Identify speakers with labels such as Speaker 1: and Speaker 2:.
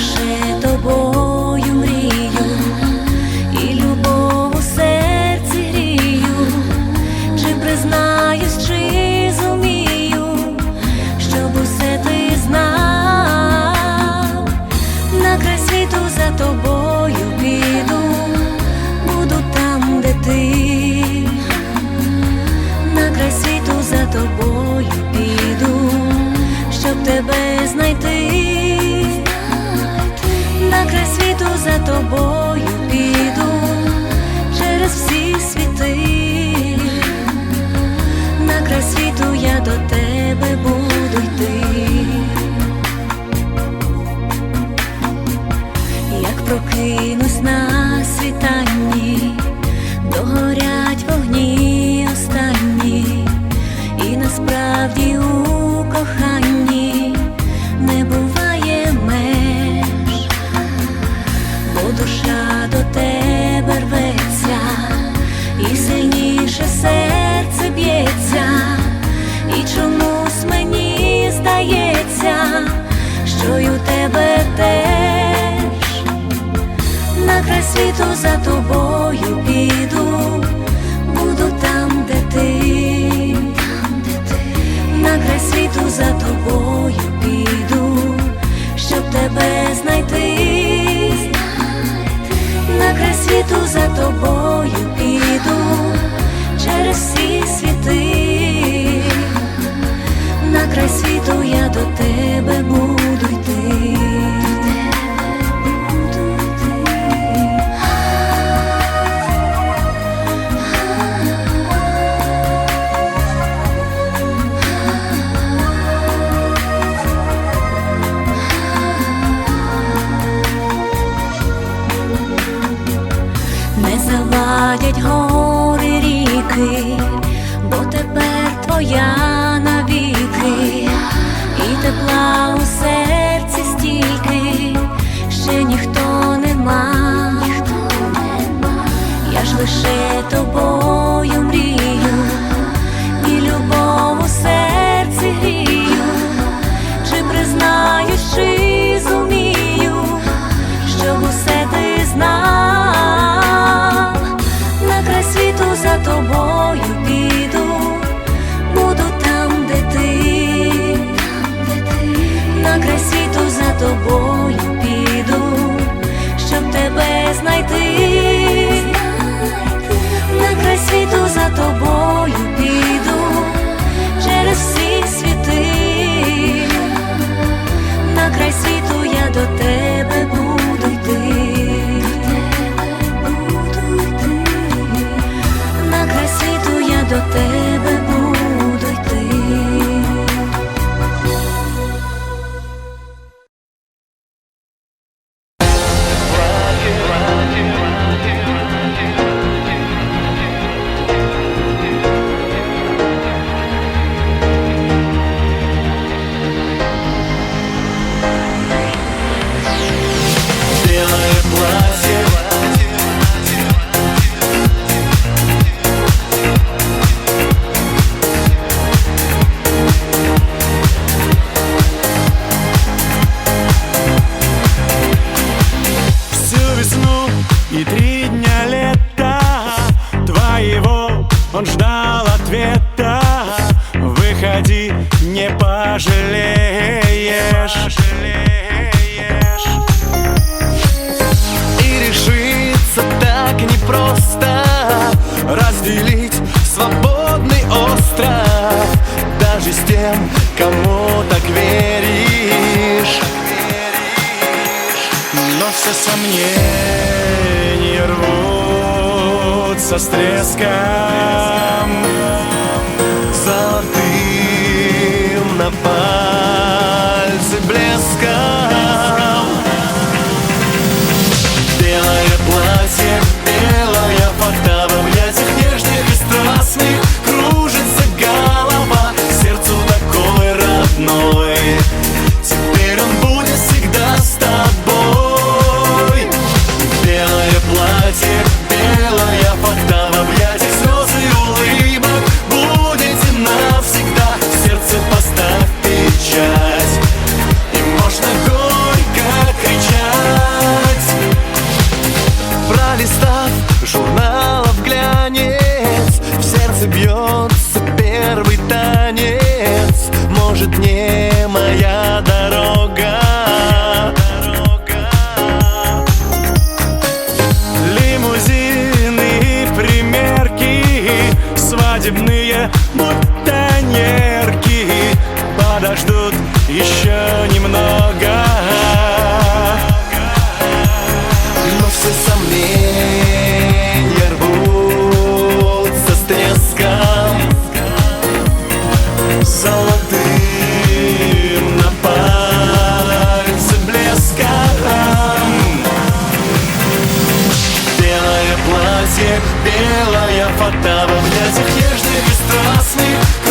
Speaker 1: наше тобою. світу за тобою піду через всі світи. На край світу я до тебе буду Світу за тобою піду, буду там, де ти, на край світу за тобою піду, щоб тебе знайти, на край світу за тобою піду, через всі світи, на край світу я до тебе завадять гори ріки, бо тепер твоя
Speaker 2: и три дня лета Твоего он ждал ответа. Выходи, не пожалеешь. И решиться так непросто Разделить свободный остров. Даже с тем, кому так веришь все сомнения рвутся с треском. Золотым на журналов глянец. В сердце бьется первый танец. Может, не моя дорога? Лимузины и примерки Свадебные бутонерки Подождут еще немного. свете Белая фата в объятиях нежных и страстных